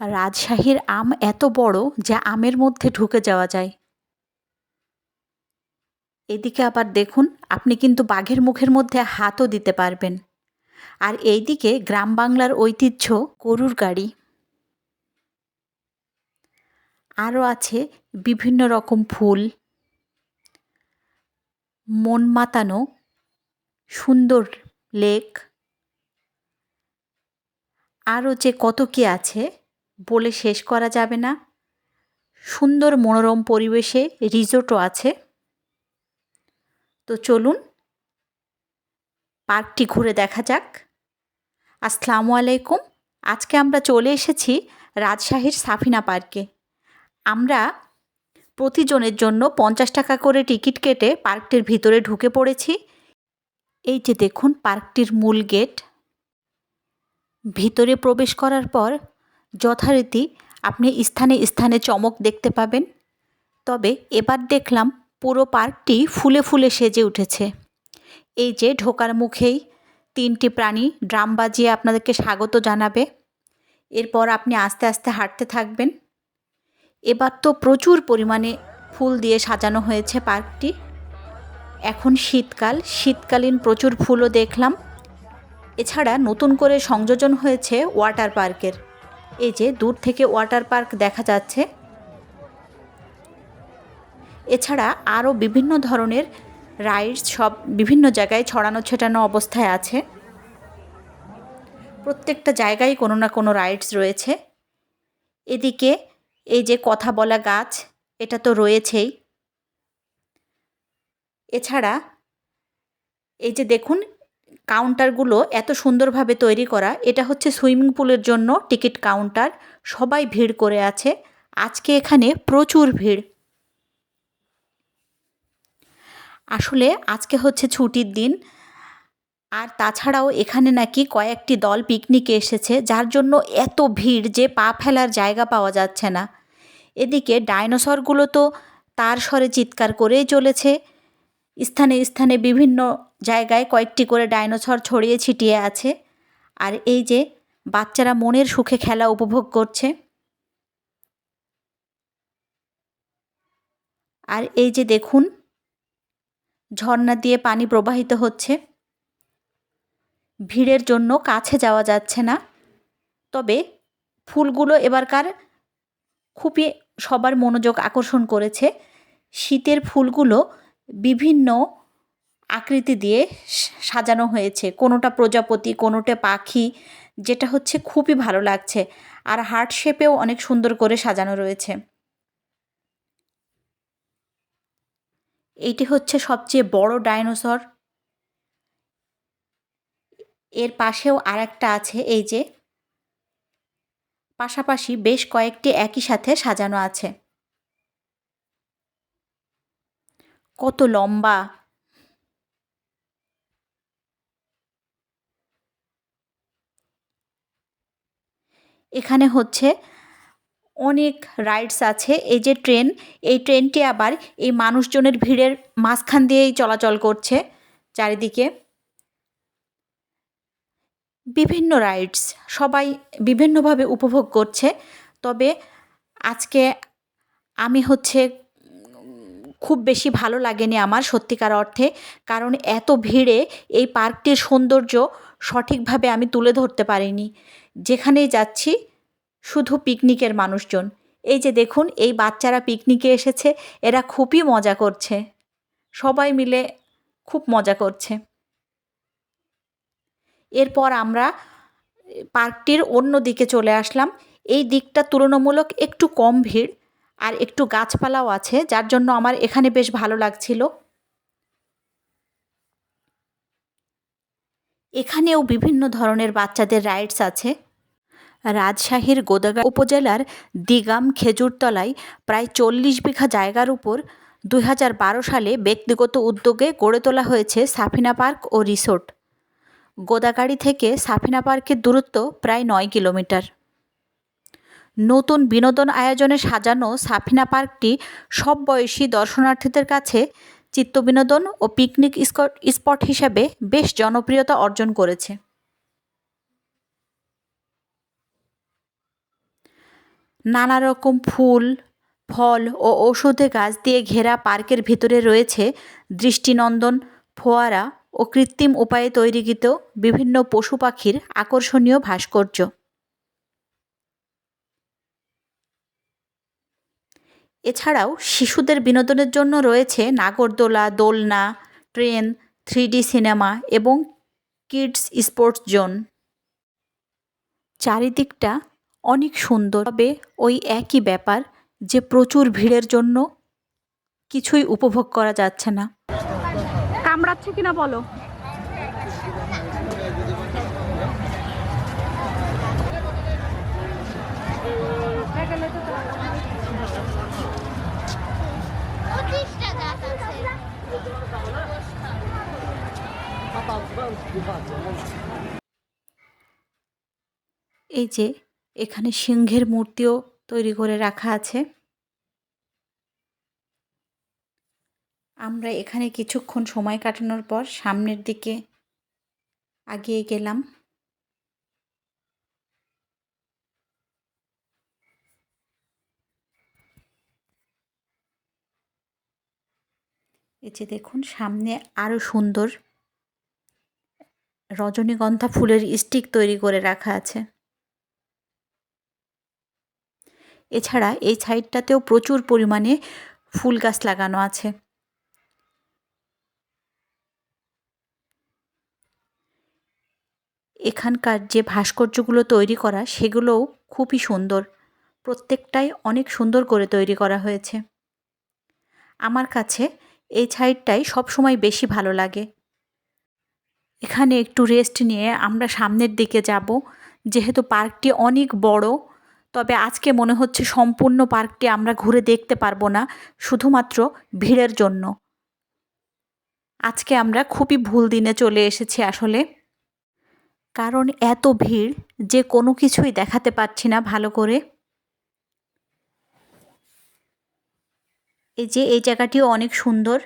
রাজশাহীর আম এত বড় যে আমের মধ্যে ঢুকে যাওয়া যায়। এদিকে আবার দেখুন, আপনি কিন্তু বাঘের মুখের মধ্যে হাতও দিতে পারবেন। আর এইদিকে গ্রাম বাংলার ঐতিহ্য, গরুর গাড়ি। আরও আছে বিভিন্ন রকম ফুল। মন মাতানো, সুন্দর লেক। আরও যে কত কী আছে বলে শেষ করা যাবে না। সুন্দর মনোরম পরিবেশে রিসোর্টও আছে। তো চলুন, পার্কটি ঘুরে দেখা যাক। আসসালামু আলাইকুম। আজকে আমরা চলে এসেছি রাজশাহীর সাফিনা পার্কে। আমরা প্রতিজনের জন্য পঞ্চাশ টাকা করে টিকিট কেটে পার্কটির ভিতরে ঢুকে পড়েছি। এই যে দেখুন, পার্কটির মূল গেট। ভিতরে প্রবেশ করার পর যথারীতি আপনি স্থানে স্থানে চমক দেখতে পাবেন। তবে এবার দেখলাম পুরো পার্কটি ফুলে ফুলে সেজে উঠেছে। এই যে ঢোকার মুখেই তিনটি প্রাণী ড্রাম বাজিয়ে আপনাদেরকে স্বাগত জানাবে। এরপর আপনি আস্তে আস্তে হাঁটতে থাকবেন। এবার তো প্রচুর পরিমাণে ফুল দিয়ে সাজানো হয়েছে পার্কটি। এখন শীতকাল, শীতকালীন প্রচুর ফুলও দেখলাম। এছাড়া নতুন করে সংযোজন হয়েছে ওয়াটার পার্কের। এই যে দূর থেকে ওয়াটার পার্ক দেখা যাচ্ছে। এছাড়া আরও বিভিন্ন ধরনের রাইডস সব বিভিন্ন জায়গায় ছড়ানো ছেটানো অবস্থায় আছে। প্রত্যেকটা জায়গায় কোনো না কোনো রাইডস রয়েছে। এদিকে এই যে কথা বলা গাছ, এটা তো রয়েছেই। এছাড়া এই যে দেখুন কাউন্টারগুলো এত সুন্দরভাবে তৈরি করা, এটা হচ্ছে সুইমিং পুলের জন্য টিকিট কাউন্টার। সবাই ভিড় করে আছে। আজকে এখানে প্রচুর ভিড়। আসলে আজকে হচ্ছে ছুটির দিন। আর তাছাড়াও এখানে নাকি কয়েকটি দল পিকনিকে এসেছে, যার জন্য এত ভিড় যে পা ফেলার জায়গা পাওয়া যাচ্ছে না। এদিকে ডাইনোসরগুলো তো তার স্বরে চিৎকার করেই চলেছে। স্থানে স্থানে বিভিন্ন জায়গায় কয়েকটি করে ডাইনোসর ছড়িয়ে ছিটিয়ে আছে। আর এই যে বাচ্চারা মনের সুখে খেলা উপভোগ করছে। আর এই যে দেখুন, ঝর্ণা দিয়ে পানি প্রবাহিত হচ্ছে। ভিড়ের জন্য কাছে যাওয়া যাচ্ছে না। তবে ফুলগুলো এবারকার খুবই সবার মনোযোগ আকর্ষণ করেছে। শীতের ফুলগুলো বিভিন্ন আকৃতি দিয়ে সাজানো হয়েছে। কোনোটা প্রজাপতি, কোনোটা পাখি, যেটা হচ্ছে খুবই ভালো লাগছে। আর হার্ট শেপেও অনেক সুন্দর করে সাজানো রয়েছে। এইটি হচ্ছে সবচেয়ে বড় ডাইনোসর। এর পাশেও আর একটা আছে, এই যে। পাশাপাশি বেশ কয়েকটি একই সাথে সাজানো আছে। কত লম্বা এখানে হচ্ছে অনেক রাইডস আছে। এই যে ট্রেন এই ট্রেনটি আবার এই মানুষজনের ভিড়ের মাঝখান দিয়েই চলাচল করছে চারিদিকে। বিভিন্ন রাইডস সবাই বিভিন্নভাবে উপভোগ করছে। তবে আজকে আমি হচ্ছে খুব বেশি ভালো লাগেনি আমার সত্যিকার অর্থে। কারণ এত ভিড়ে এই পার্কটির সৌন্দর্য সঠিকভাবে আমি তুলে ধরতে পারিনি। যেখানেই যাচ্ছি, শুধু পিকনিকের মানুষজন। এই যে দেখুন, এই বাচ্চারা পিকনিকে এসেছে, এরা খুবই মজা করছে। সবাই মিলে খুব মজা করছে। এরপর আমরা পার্কটির অন্য দিকে চলে আসলাম। এই দিকটা তুলনামূলক একটু কম ভিড় আর একটু গাছপালাও আছে, যার জন্য আমার এখানে বেশ ভালো লাগছিল। এখানেও বিভিন্ন ধরনের বাচ্চাদের রাইডস আছে। রাজশাহীর গোদাগা উপজেলার দিগাম খেজুরতলায় প্রায় চল্লিশ বিঘা জায়গার উপর দু হাজার বারো সালে ব্যক্তিগত উদ্যোগে গড়ে তোলা হয়েছে সাফিনা পার্ক ও রিসোর্ট। গোদাগাড়ি থেকে সাফিনা পার্কের দূরত্ব প্রায় নয় কিলোমিটার। নতুন বিনোদন আয়োজনে সাজানো সাফিনা পার্কটি সব বয়সী দর্শনার্থীদের কাছে চিত্তবিনোদন ও পিকনিক স্পট হিসাবে বেশ জনপ্রিয়তা অর্জন করেছে। নানা রকম ফুল, ফল ও ঔষধে গাছ দিয়ে ঘেরা পার্কের ভিতরে রয়েছে দৃষ্টিনন্দন, ফোয়ারা ও কৃত্রিম উপায়ে তৈরিকৃত বিভিন্ন পশু পাখির আকর্ষণীয় ভাস্কর্য। এছাড়াও শিশুদের বিনোদনের জন্য রয়েছে নাগরদোলা, দোলনা, ট্রেন, থ্রিডি সিনেমা এবং কিডস স্পোর্টস জোন। চারিদিকটা অনেক সুন্দর। তবে ওই একই ব্যাপার যে প্রচুর ভিড়ের জন্য কিছুই উপভোগ করা যাচ্ছে না। কামড়াচ্ছে কিনা বলো? এই যে, এখানে সিংহের মূর্তিও তৈরি করে রাখা আছে। আমরা এখানে কিছুক্ষণ সময় কাটানোর পর সামনের দিকে আগিয়ে গেলাম। এই যে দেখুন, সামনে আরও সুন্দর রজনীগন্ধা ফুলের স্টিক তৈরি করে রাখা আছে। এছাড়া এই সাইডটাতেও প্রচুর পরিমাণে ফুল গাছ লাগানো আছে। এখানকার যে ভাস্কর্যগুলো তৈরি করা, সেগুলোও খুবই সুন্দর। প্রত্যেকটাই অনেক সুন্দর করে তৈরি করা হয়েছে। আমার কাছে এই সাইডটাই সবসময় বেশি ভালো লাগে। এখানে একটু রেস্ট নিয়ে আমরা সামনের দিকে যাব। যেহেতু পার্কটি অনেক বড়, তবে আজকে মনে হচ্ছে সম্পূর্ণ পার্কটি আমরা ঘুরে দেখতে পারব না, শুধুমাত্র ভিড়ের জন্য। আজকে আমরা খুবই ভুল দিনে চলে এসেছি আসলে। কারণ এত ভিড়, যে কোনো কিছুই দেখাতে পারছি না ভালো করে। এই যে এই জায়গাটিও অনেক সুন্দর।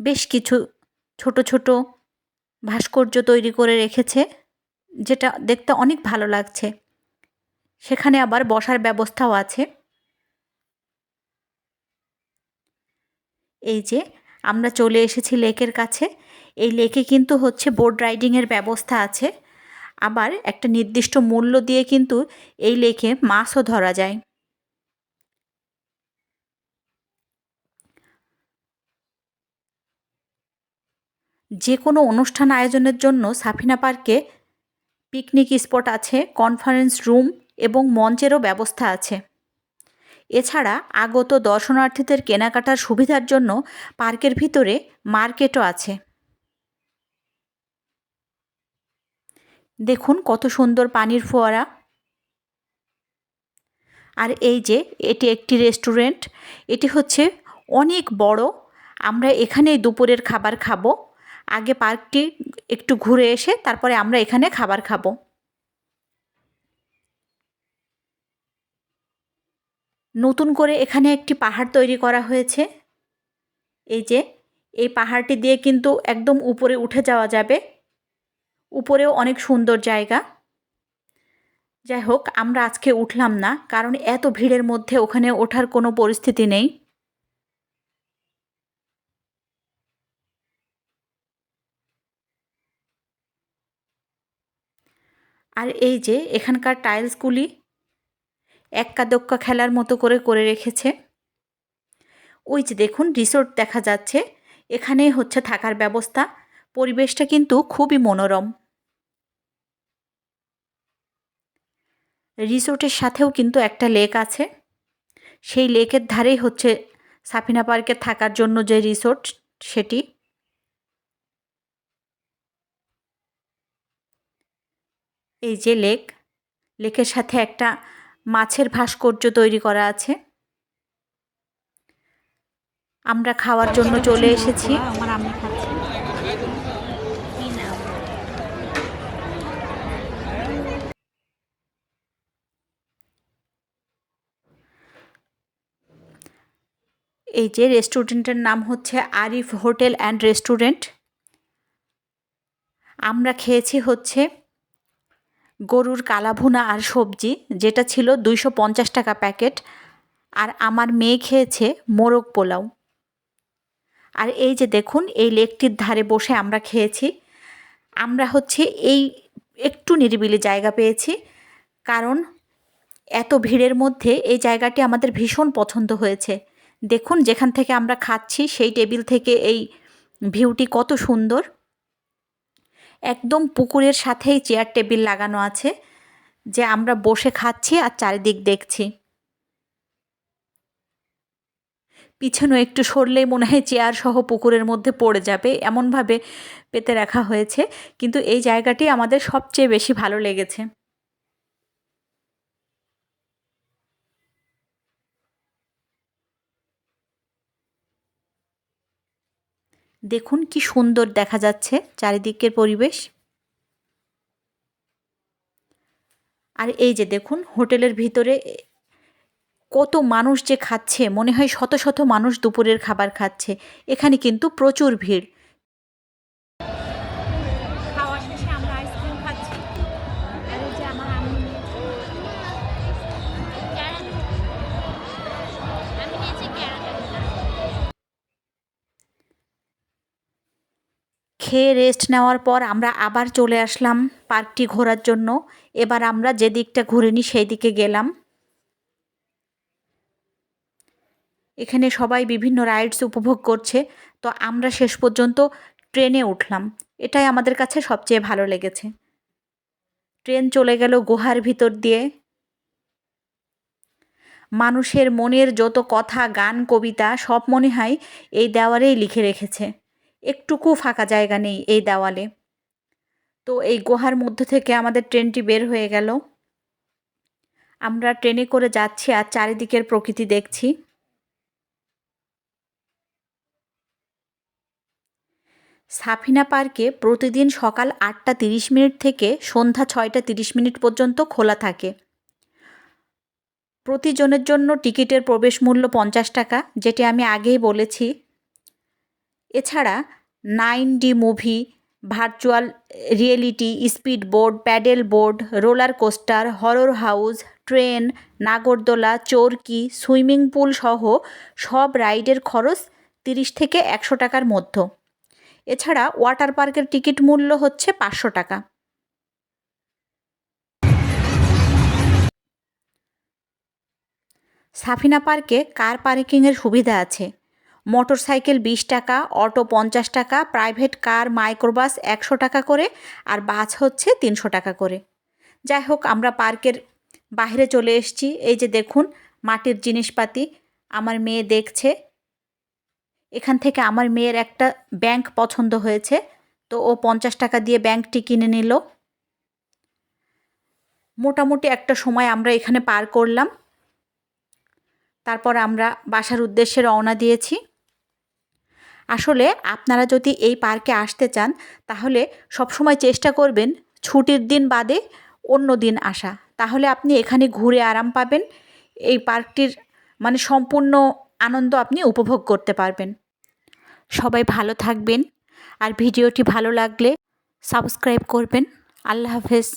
বেশ কিছু ছোট ছোট ভাস্কর্য তৈরি করে রেখেছে, যেটা দেখতে অনেক ভালো লাগছে। সেখানে আবার বসার ব্যবস্থাও আছে। এই যে আমরা চলে এসেছি লেকের কাছে। এই লেকে কিন্তু হচ্ছে বোট রাইডিংয়ের ব্যবস্থা আছে। আবার একটা নির্দিষ্ট মূল্য দিয়ে কিন্তু এই লেকে মাছও ধরা যায়। যে কোনো অনুষ্ঠান আয়োজনের জন্য সাফিনা পার্কে পিকনিক স্পট আছে, কনফারেন্স রুম এবং মঞ্চেরও ব্যবস্থা আছে। এছাড়া আগত দর্শনার্থীদের কেনাকাটার সুবিধার জন্য পার্কের ভিতরে মার্কেটও আছে। দেখুন কত সুন্দর পানির ফোয়ারা। আর এই যে, এটি একটি রেস্টুরেন্ট। এটি হচ্ছে অনেক বড়। আমরা এখানেই দুপুরের খাবার খাব। আগে পার্কটি একটু ঘুরে এসে তারপরে আমরা এখানে খাবার খাব। নতুন করে এখানে একটি পাহাড় তৈরি করা হয়েছে। এই যে, এই পাহাড়টি দিয়ে কিন্তু একদম উপরে উঠে যাওয়া যাবে। উপরেও অনেক সুন্দর জায়গা। যাই হোক, আমরা আজকে উঠলাম না, কারণ এত ভিড়ের মধ্যে ওখানে ওঠার কোনো পরিস্থিতি নেই। আর এই যে এখানকার টাইলসগুলি এক্কা দোক্কা খেলার মতো করে করে রেখেছে। ওই যে দেখুন, রিসোর্ট দেখা যাচ্ছে। এখানেই হচ্ছে থাকার ব্যবস্থা। পরিবেশটা কিন্তু খুবই মনোরম। রিসোর্টের সাথেও কিন্তু একটা লেক আছে। সেই লেকের ধারেই হচ্ছে সাফিনা পার্কে থাকার জন্য যে রিসোর্ট, সেটি। এই যে লেক, লেকের সাথে একটা মাছের ভাস্কর্য তৈরি করা আছে। আমরা খাওয়ার জন্য চলে এসেছি। আমার আমি খাচ্ছি এই যে রেস্টুরেন্টের নাম হচ্ছে আরিফ হোটেল অ্যান্ড রেস্টুরেন্ট। আমরা খেয়েছি হচ্ছে গরুর কালাভুনা আর সবজি, যেটা ছিল দুইশো পঞ্চাশ টাকা প্যাকেট, আর আমার মেয়ে খেয়েছে মোরগ পোলাও। আর এই যে দেখুন, এই লেকটির ধারে বসে আমরা খেয়েছি। আমরা হচ্ছে এই একটু নিরিবিলি জায়গা পেয়েছি, কারণ এত ভিড়ের মধ্যে এই জায়গাটি আমাদের ভীষণ পছন্দ হয়েছে। দেখুন, যেখান থেকে আমরা খাচ্ছি, সেই টেবিল থেকে এই ভিউটি কত সুন্দর। একদম পুকুরের সাথেই চেয়ার টেবিল লাগানো আছে, যে আমরা বসে খাচ্ছি আর চারিদিক দেখছি। পিছনে একটু সরলেই মনে হয় চেয়ার সহ পুকুরের মধ্যে পড়ে যাবে, এমনভাবে পেতে রাখা হয়েছে। কিন্তু এই জায়গাটি আমাদের সবচেয়ে বেশি ভালো লেগেছে। দেখুন কি সুন্দর দেখা যাচ্ছে চারিদিকের পরিবেশ। আর এই যে দেখুন, হোটেলের ভিতরে কত মানুষ যে খাচ্ছে, মনে হয় শত শত মানুষ দুপুরের খাবার খাচ্ছে। এখানে কিন্তু প্রচুর ভিড়। খেয়ে রেস্ট নেওয়ার পর আমরা আবার চলে আসলাম পার্কটি ঘোরার জন্য। এবার আমরা যে দিকটা ঘুরিনি সেই দিকে গেলাম। এখানে সবাই বিভিন্ন রাইডস উপভোগ করছে। তো আমরা শেষ পর্যন্ত ট্রেনে উঠলাম। এটাই আমাদের কাছে সবচেয়ে ভালো লেগেছে। ট্রেন চলে গেল গুহার ভিতর দিয়ে। মানুষের মনের যত কথা, গান, কবিতা, সব মনে হয় এই দেওয়ালেই লিখে রেখেছে। একটুকু ফাঁকা জায়গা নেই এই দেওয়ালে। তো এই গুহার মধ্য থেকে আমাদের ট্রেনটি বের হয়ে গেল। আমরা ট্রেনে করে যাচ্ছি আর চারিদিকের প্রকৃতি দেখছি। সাফিনা পার্কে প্রতিদিন সকাল আটটা তিরিশ মিনিট থেকে সন্ধ্যা ছয়টা তিরিশ মিনিট পর্যন্ত খোলা থাকে। প্রতিজনের জন্য টিকিটের প্রবেশ মূল্য পঞ্চাশ টাকা, যেটি আমি আগেই বলেছি। এছাড়া nine D movie, virtual reality, speed board paddle board roller coaster, horror house, train, নাগরদোলা, চরকি, সুইমিং পুল সহ সব রাইডের খরচ তিরিশ থেকে একশো টাকার মধ্যে। এছাড়া ওয়াটার পার্কের টিকিট মূল্য হচ্ছে পাঁচশো টাকা। সাফিনা পার্কে কার পার্কিংয়ের সুবিধা আছে? মোটর সাইকেল বিশ টাকা, অটো পঞ্চাশ টাকা, প্রাইভেট কার, মাইক্রোবাস একশো টাকা করে আর বাস হচ্ছে তিনশো টাকা করে। যাই হোক, আমরা পার্কের বাইরে চলে এসেছি। এই যে দেখুন, মাটির জিনিসপাতি আমার মেয়ে দেখছে। এখান থেকে আমার মেয়ের একটা ব্যাংক পছন্দ হয়েছে, তো ও পঞ্চাশ টাকা দিয়ে ব্যাংকটি কিনে নিল। মোটামুটি একটা সময় আমরা এখানে পার করলাম। তারপর আমরা বাসার উদ্দেশ্যে রওনা দিয়েছি। আসলে আপনারা যদি এই পার্কে আসতে চান, তাহলে সবসময় চেষ্টা করবেন ছুটির দিন বাদে অন্য দিন আসা। তাহলে আপনি এখানে ঘুরে আরাম পাবেন, এই পার্কটির মানে সম্পূর্ণ আনন্দ আপনি উপভোগ করতে পারবেন। সবাই ভালো থাকবেন, আর ভিডিওটি ভালো লাগলে সাবস্ক্রাইব করবেন। আল্লাহ হাফেজ।